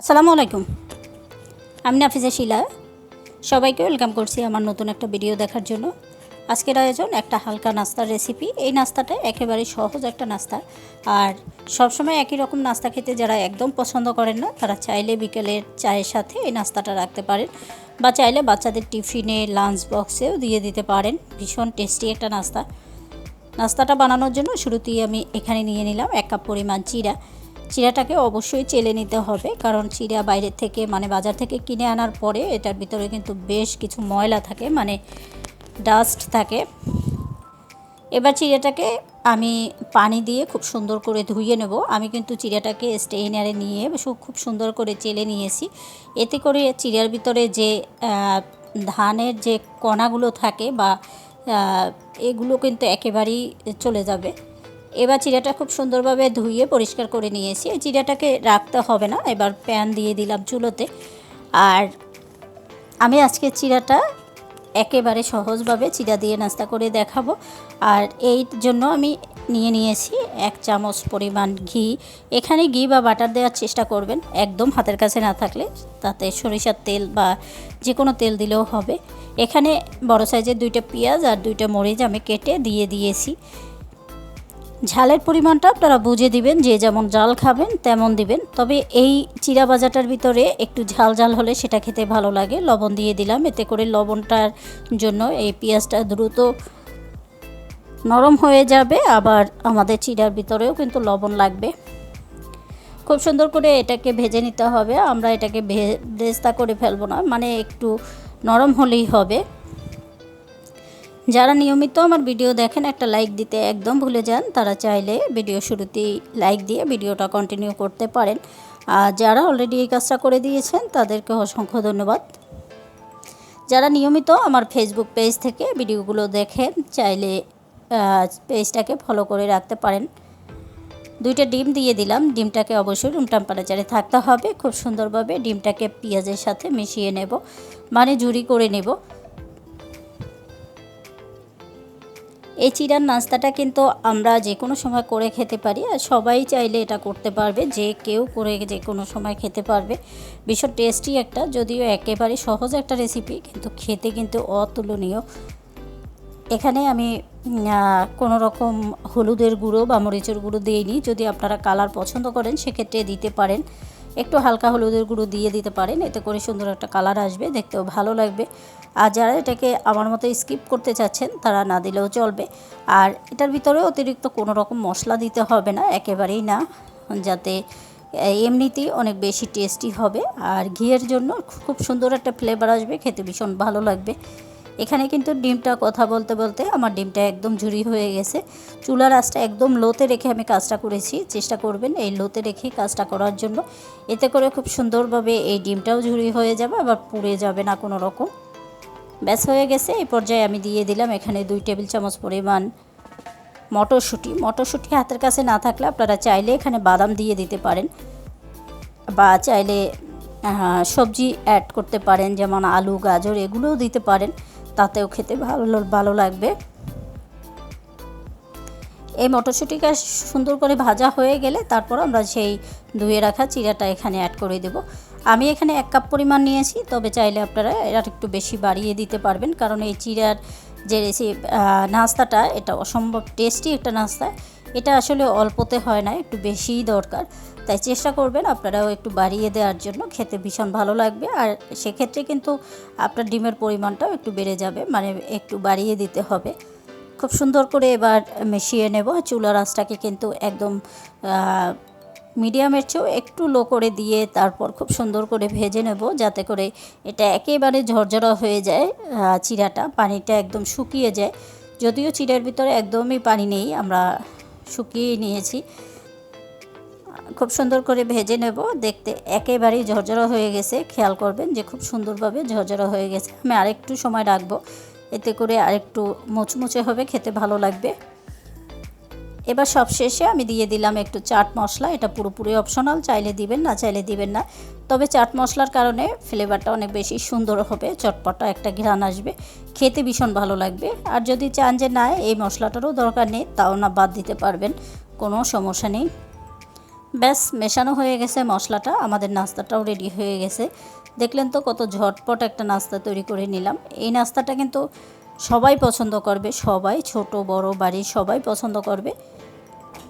আসসালামু আলাইকুম। আমি নাফিজা শিলা। সবাইকে ওয়েলকাম করছি আমার নতুন একটা ভিডিও দেখার জন্য। আজকের আয়োজন একটা হালকা নাস্তার রেসিপি। এই নাস্তাটা একেবারে সহজ একটা নাস্তা। আর সবসময় একই রকম নাস্তা খেতে যারা একদম পছন্দ করেন না, তারা চাইলে বিকেলের চায়ের সাথে এই নাস্তাটা রাখতে পারেন। বা চাইলে বাচ্চাদের টিফিনে লাঞ্চ বক্সেও দিয়ে দিতে পারেন। ভীষণ টেস্টি একটা নাস্তা। নাস্তাটা বানানোর জন্য শুরুতেই আমি এখানে নিয়ে নিলাম এক কাপ পরিমাণ চিরা। চিরাটাকে অবশ্যই চেলে নিতে হবে, কারণ চিরা বাইরের থেকে মানে বাজার থেকে কিনে আনার পরে এটার ভিতরে কিন্তু বেশ কিছু ময়লা থাকে মানে ডাস্ট থাকে। এবার চিড়াটাকে আমি পানি দিয়ে খুব সুন্দর করে ধুয়ে নেব। আমি কিন্তু চিড়াটাকে স্টেইনারে নিয়ে খুব সুন্দর করে চেলে নিয়েছি। এতে করে চিড়ার ভিতরে যে ধানের যে কণাগুলো থাকে বা এগুলো কিন্তু একেবারেই চলে যাবে। এবার চিড়াটা খুব সুন্দরভাবে ধুয়ে পরিষ্কার করে নিয়েছি। এই চিড়াটাকে রাখতে হবে না, এবার প্যান দিয়ে দিলাম চুলোতে। আর আমি আজকে চিড়াটা একেবারে সহজভাবে চিড়া দিয়ে নাস্তা করে দেখাবো। আর এই জন্য আমি নিয়ে নিয়েছি এক চামচ পরিমাণ ঘি। এখানে ঘি বা বাটার দেওয়ার চেষ্টা করবেন, একদম হাতের কাছে না থাকলে, তাতে সরিষার তেল বা যে কোনো তেল দিলেও হবে। এখানে বড় সাইজের দুইটা পেঁয়াজ আর দুইটা মরিচ আমি কেটে দিয়ে দিয়েছি। ঝালের পরিমাণটা আপনারা বুঝে দিবেন, যে যেমন জাল খাবেন তেমন দিবেন। তবে এই চিরা বাজাটার ভিতরে একটু ঝাল ঝাল হলে সেটা খেতে ভালো লাগে। লবণ দিয়ে দিলাম, এতে করে লবণটার জন্য এই পেঁয়াজটা দ্রুত নরম হয়ে যাবে। আবার আমাদের চিরার ভিতরেও কিন্তু লবণ লাগবে। খুব সুন্দর করে এটাকে ভেজে নিতে হবে। আমরা এটাকে ভেস্তা করে ফেলব না মানে একটু নরম হলেই হবে। যারা নিয়মিত আমার ভিডিও দেখেন, একটা লাইক দিতে একদম ভুলে যান। তারা চাইলে ভিডিও শুরুতেই লাইক দিয়ে ভিডিওটা কন্টিনিউ করতে পারেন। আর যারা অলরেডি এই কাজটা করে দিয়েছেন, তাদেরকে অসংখ্য ধন্যবাদ। যারা নিয়মিত আমার ফেসবুক পেজ থেকে ভিডিওগুলো দেখেন, চাইলে পেজটাকে ফলো করে রাখতে পারেন। দুইটা ডিম দিয়ে দিলাম। ডিমটাকে অবশ্যই রুম টেম্পারেচারে থাকতে হবে। খুব সুন্দরভাবে ডিমটাকে পেঁয়াজের সাথে মিশিয়ে নেব। মানে জুড়ি করে নেব। এই চিরার নাস্তাটা কিন্তু আমরা যে কোনো সময় করে খেতে পারি আর সবাই চাইলে এটা করতে পারবে, যে কেউ করে যে কোনো সময় খেতে পারবে। ভীষণ টেস্টি একটা, যদিও একেবারে সহজ একটা রেসিপি কিন্তু খেতে কিন্তু অতুলনীয়। এখানে আমি কোনো রকম হলুদের গুঁড়ো বা মরিচের গুঁড়ো দিইনি। যদি আপনারা কালার পছন্দ করেন, সেক্ষেত্রে দিতে পারেন। একটু হালকা হলুদের গুঁড়ো দিয়ে দিতে পারেন, এতে করে সুন্দর একটা কালার আসবে, দেখতেও ভালো লাগবে। আর যারা এটাকে আমার মতো স্কিপ করতে চাচ্ছেন, তারা না দিলেও চলবে। আর এটার ভিতরে অতিরিক্ত কোনো রকম মশলা দিতে হবে না, একেবারেই না, যাতে এমনিতেই অনেক বেশি টেস্টি হবে। আর ঘিয়ের জন্য খুব সুন্দর একটা ফ্লেভার আসবে, খেতে ভীষণ ভালো লাগবে। এখানে কিন্তু ডিমটা কথা বলতে বলতে আমার ডিমটা একদম ঝুরি হয়ে গেছে। চুলার আঁচটা একদম লোতে রেখে আমি কাজটা করেছি, চেষ্টা করবেন এই লোতে রেখে কাজটা করার জন্য। এতে করে খুব সুন্দরভাবে এই ডিমটাও ঝুরি হয়ে যাবে, আবার পুড়ে যাবে না কোনো রকম। ব্যাস হয়ে গেছে। এই পর্যায়ে আমি দিয়ে দিলাম এখানে দুই টেবিল চামচ পরিমাণ মটরশুঁটি। মটরশুঁটি হাতের কাছে না থাকলে আপনারা চাইলে এখানে বাদাম দিয়ে দিতে পারেন বা চাইলে সবজি অ্যাড করতে পারেন, যেমন আলু, গাজর, এগুলোও দিতে পারেন। তাতেও খেতে ভালো ভালো লাগবে। এই মটরশুঁটিটা সুন্দর করে ভাজা হয়ে গেলে তারপর আমরা সেই ধুয়ে রাখা চিরাটা এখানে অ্যাড করে দেব। আমি এখানে এক কাপ পরিমাণ নিয়েছি, তবে চাইলে আপনারা এর একটু বেশি বাড়িয়ে দিতে পারবেন। কারণ এই চিরার যে রেসি নাস্তাটা, এটা অসম্ভব টেস্টি একটা নাস্তা। এটা আসলে অল্পতে হয় না, একটু বেশিই দরকার। তাই চেষ্টা করবেন আপনারাও একটু বাড়িয়ে দেওয়ার জন্য। খেতে ভীষণ ভালো লাগবে। আর সেক্ষেত্রে কিন্তু আপনার ডিমের পরিমাণটাও একটু বেড়ে যাবে মানে একটু বাড়িয়ে দিতে হবে। খুব সুন্দর করে এবার মিশিয়ে নেব। চুলার আঁচটাকে কিন্তু একদম মিডিয়ামের চেয়েও একটু লো করে দিয়ে তারপর খুব সুন্দর করে ভেজে নেব, যাতে করে এটা একেবারে ঝরঝরা হয়ে যায় চিরাটা, পানিটা একদম শুকিয়ে যায়। যদিও চিড়ার ভিতরে একদমই পানি নেই, আমরা শুকিয়ে নিয়েছি। খুব সুন্দর করে ভেজে নেব, দেখতে একেবারেই ঝরঝরা হয়ে গেছে, খেয়াল করবেন যে খুব সুন্দরভাবে ঝরঝরা হয়ে গেছে। আমি আরেকটু সময় রাখব, এতে করে আরেকটু মুচমুচে হবে, খেতে ভালো লাগবে। এবার সব শেষে আমি দিয়ে দিলাম একটু চাট মশলা। এটা পুরোপুরি অপশনাল চাইলে দিবেন না, চাইলে দিবেন না। তবে চাট মশলার কারণে ফ্লেভারটা অনেক বেশি সুন্দর হবে, চটপটা একটা ঘ্রাণ আসবে। খেতে ভীষণ ভালো লাগবে। আর যদি চান যে না, এই মশলাটারও দরকার নেই, তাও না, বাদ দিতে পারবেন। কোনো সমস্যা নেই। ব্যাস, মেশানো হয়ে গেছে মশলাটা। আমাদের নাস্তাটাও রেডি হয়ে গেছে। দেখলেন তো কত ঝটপট একটা নাস্তা তৈরি করে নিলাম। এই নাস্তাটা কিন্তু সবাই পছন্দ করবে, সবাই, ছোট, বড়, বাড়ির সবাই পছন্দ করবে।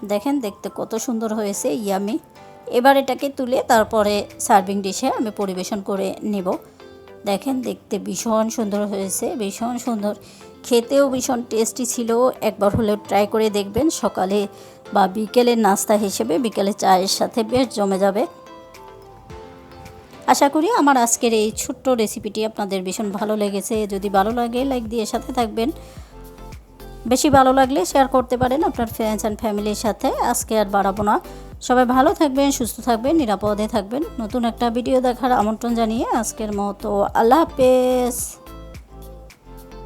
দেখেন দেখতে কত সুন্দর হয়েছে, ইয়ামি। এবার এটাকে তুলে তারপরে সার্ভিং ডিশে আমি পরিবেশন করে নেব। দেখেন দেখতে ভীষণ সুন্দর হয়েছে, ভীষণ সুন্দর। খেতেও ভীষণ টেস্টি ছিল, একবার হলেও ট্রাই করে দেখবেন। সকালে বা বিকেলের নাস্তা হিসেবে বিকেলে চায়ের সাথে বেশ জমে যাবে। আশা করি আমার আজকের এই ছোট্ট রেসিপিটি আপনাদের ভীষণ ভালো লেগেছে। যদি ভালো লাগে লাইক দিয়ে সাথে থাকবেন। বেশি ভালো লাগলে শেয়ার করতে পারেন আপনার ফ্রেন্ডস অ্যান্ড ফ্যামিলির সাথে। আজকে আর বাড়াবো না। সবাই ভালো থাকবেন, সুস্থ থাকবেন, নিরাপদে থাকবেন। নতুন একটা ভিডিও দেখার আমন্ত্রণ জানিয়ে আজকের মতো আল্লাহ হাফেজ।